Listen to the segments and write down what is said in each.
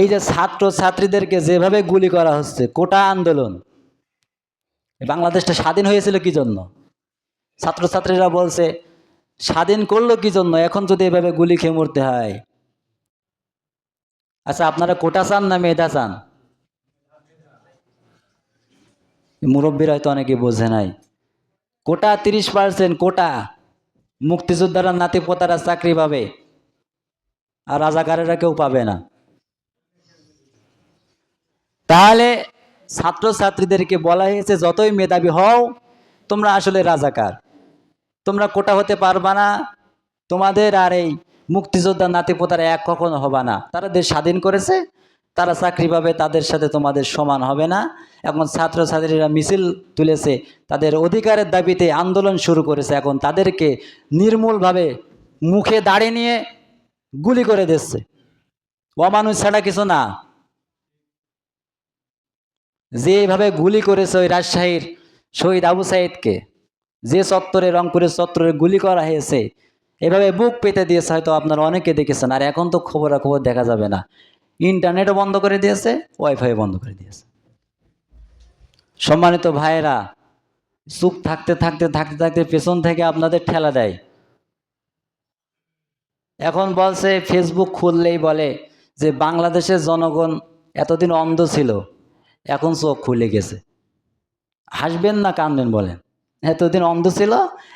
এই যে ছাত্র ছাত্রীদেরকে যেভাবে গুলি করা হচ্ছে, কোটা আন্দোলন। বাংলাদেশটা স্বাধীন হয়েছিল কি জন্য? ছাত্রছাত্রীরা বলছে, স্বাধীন করল কি জন্য? এখন যদি এভাবে গুলি খেয়ে মরতে হয়। আচ্ছা আপনারা কোটা চান না মেধা চান? মুরব্বীরা হয়তো অনেকে বোঝে নাই। কোটা তিরিশ পার্সেন্ট, কোটা। মুক্তিযোদ্ধারা নাতি পোতারা চাকরি পাবে। আর রাজাকারেরা কেউ পাবে না। তাহলে ছাত্রছাত্রীদেরকে বলা হয়েছে, যতই মেধাবী হও, তোমরা আসলে রাজাকার। তোমরা কোটা হতে পারবা না। তোমাদের আর এই মুক্তিযোদ্ধা নাতিপোতারা এক কখনো হবে না। তারা দেশ স্বাধীন করেছে, তারা চাকরি পাবে, তাদের সাথে তোমাদের সমান হবে না। এখন ছাত্রছাত্রীরা মিছিল তুলেছে, তাদের অধিকারের দাবিতে আন্দোলন শুরু করেছে। এখন তাদেরকে নির্মূলভাবে মুখে দাঁড়িয়ে নিয়ে গুলি করে দিচ্ছে। অমানুষ ছাড়া কিছু না। যেভাবে গুলি করেছে ওই রাজশাহীর শহীদ আবু সাইদকে, যে চত্বরে, রংপুরের চত্বরে গুলি করা হয়েছে, এভাবে বুক পেতে দিয়েছে হয়তো আপনারা অনেকে দেখেছেন, আর এখন তো খবরাখবর দেখা যাবে না। ইন্টারনেটও বন্ধ করে দিয়েছে ওয়াইফাই বন্ধ করে দিয়েছে। সম্মানিত ভাইয়েরা, চুপ থাকতে থাকতে থাকতে থাকতে পেছন থেকে আপনাদের ঠেলা দেয়। এখন বলছে ফেসবুক খুললেই বলে যে, বাংলাদেশের জনগণ এতদিন অন্ধ ছিল এখন চোখ খুলে গেছে। হাসবেন না কানবেন বলেন। এতদিন অন্ধ ছিল,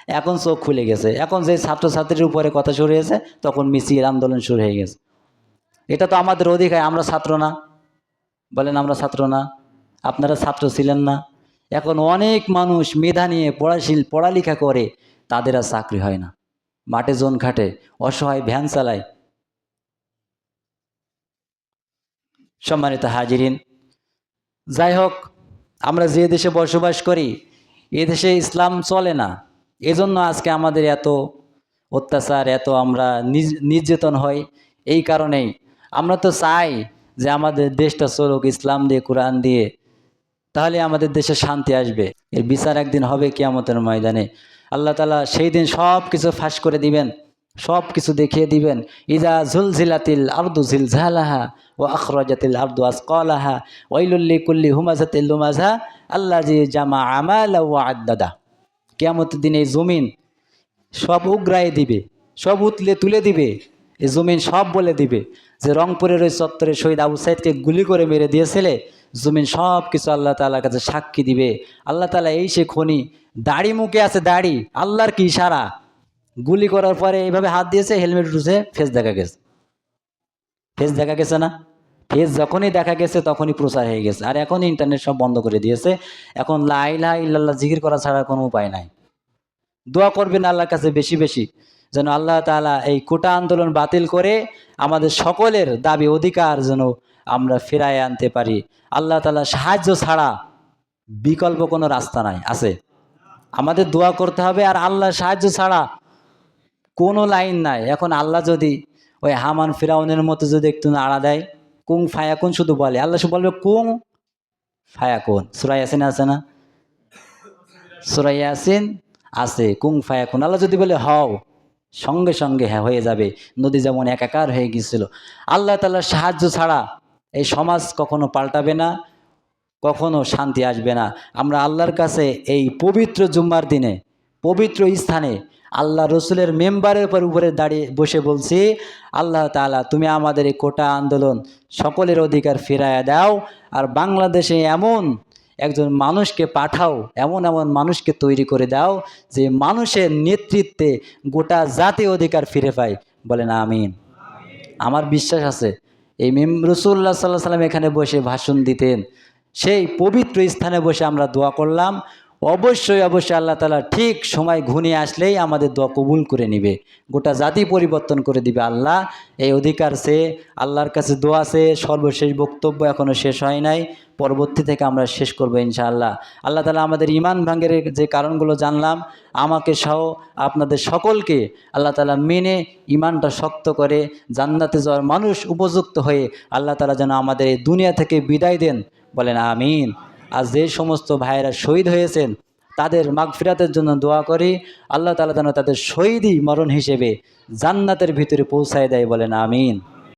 এখন চোখ খুলে গেছে। এখন যে ছাত্রছাত্রীর উপরে কথা শুরু হয়েছে, তখন মিছিল আন্দোলন শুরু হয়ে গেছে। এটা তো আমাদের অধিকার, আমরা ছাত্র না। বলেন, আমরা ছাত্র না। আপনারা ছাত্র ছিলেন না। এখন অনেক মানুষ মেধা নিয়ে পড়াশীল, পড়ালেখা করে, তাদের আর চাকরি হয় না। মাঠে জোন খাটে অসহায় ভ্যান চালায়। সম্মানিত হাজিরিন যাই হোক, আমরা যে দেশে বসবাস করি, এ দেশে ইসলাম চলে না। এজন্য আজকে আমাদের এত অত্যাচার, এত আমরা নির্যাতন হয়। এই কারণেই আমরা তো চাই যে আমাদের দেশটা চলুক, ইসলাম দিয়ে, কোরআন দিয়ে, তাহলে আমাদের দেশে শান্তি আসবে। এর বিচার একদিন হবে কিয়ামতের ময়দানে। আল্লাহ তালা সেই দিন সব কিছু ফাঁস করে দিবেন। সব কিছু দেখিয়ে দিবেন। ইজা ঝুলঝিলাতিল আর্দু ঝিলঝালাহা ও আখরাজাতিল আর্দু আসকালাহা ওয়াইলুল্লি কুল্লি হুমাজাতিল লুমাজা আল্লাহ জি জামা আমালা ও আদাদা কেয়ামতের দিন এই জমিন সব উগ্রায় দিবে, সব উতলে তুলে দিবে, এই জমিন সব বলে দিবে যে রংপুরের ওই চত্বরে শহীদ আবু সাইদকে গুলি করে মেরে দিয়েছিলে, জমিন সব কিছু আল্লাহ তালার কাছে সাক্ষী দিবে। আল্লাহ তালা এই সে খনি, দাড়ি মুখে আছে দাড়ি, আল্লাহর কি ইশারা? গুলি করার পরে এইভাবে হাত দিয়েছে, হেলমেট উঠেছে, ফেস দেখা গেছে। ফেস দেখা গেছে না? ফেস যখনই দেখা গেছে তখনই প্রচার হয়ে গেছে। আর এখন ইন্টারনেট সব বন্ধ করে দিয়েছে। এখন লাইলা ইল্লাল্লাহ জিকির করা ছাড়া কোনো উপায় নাই। দোয়া করবেন আল্লাহর কাছে বেশি বেশি, যেন আল্লাহ তালা এই কোটা আন্দোলন বাতিল করে আমাদের সকলের দাবি অধিকার যেন আমরা ফেরায় আনতে পারি। আল্লাহ তালা সাহায্য ছাড়া বিকল্প কোনো রাস্তা নাই, আছে। আমাদের দোয়া করতে হবে আর আল্লাহ সাহায্য ছাড়া কোনো লাইন নাই। এখন আল্লাহ যদি ওই হামান ফিরাউনের মতো যদি একটু নাড়া দেয়, কুং ফায়াকুন শুধু বলে। আল্লাহ শুধু বলবে, কুং ফায়াকুন। সুরাই আসেন আছে না? সুরাই আসিন আছে, কুং ফায়াকুন। আল্লাহ যদি বলে, হও, সঙ্গে সঙ্গে হ্যাঁ হয়ে যাবে। নদী যেমন একাকার হয়ে গিয়েছিল। আল্লাহ তাল্লার সাহায্য ছাড়া এই সমাজ কখনো পাল্টাবে না, কখনো শান্তি আসবে না। আমরা আল্লাহর কাছে এই পবিত্র জুম্মার দিনে পবিত্র স্থানে আল্লাহ রসুলের মেম্বারের উপর উপরে দাঁড়িয়ে বসে বলছি, আল্লাহ তাআলা, তুমি আমাদের এই কোটা আন্দোলন সকলের অধিকার ফিরাইয়া দাও আর বাংলাদেশে এমন একজন মানুষকে পাঠাও, এমন এমন মানুষকে তৈরি করে দাও যে মানুষের নেতৃত্বে গোটা জাতি অধিকার ফিরে পায়। বলেন আমিন। আমার বিশ্বাস আছে, এই মেম, রসুল্লাহ সাল্লাহ সাল্লাম এখানে বসে ভাষণ দিতেন। সেই পবিত্র স্থানে বসে আমরা দোয়া করলাম অবশ্যই অবশ্যই আল্লাহ তালা ঠিক সময় ঘনিয়ে আসলেই আমাদের দোয়া কবুল করে নিবে। গোটা জাতি পরিবর্তন করে দিবে আল্লাহ। এই অধিকার সে, আল্লাহর কাছে দোয়া সে, সর্বশেষ বক্তব্য এখনও শেষ হয় নাই। পরবর্তী থেকে আমরা শেষ করব ইনশাআল্লাহ। আল্লাহ তালা আমাদের ইমান ভাঙ্গের যে কারণগুলো জানলাম, আমাকে সহ আপনাদের সকলকে আল্লাহ তালা মেনে ইমানটা শক্ত করে জান্নাতে যাওয়ার মানুষ উপযুক্ত হয়ে আল্লাহ তালা যেন আমাদের এই দুনিয়া থেকে বিদায় দেন। বলেন আমিন। আর যে সমস্ত ভাইয়েরা শহীদ হয়েছেন, তাদের মাগফিরাতের জন্য দোয়া করি। আল্লাহ তালা যেন তাদের শহীদই মরণ হিসেবে জান্নাতের ভিতরে পৌঁছায় দেয় বলেন, আমিন।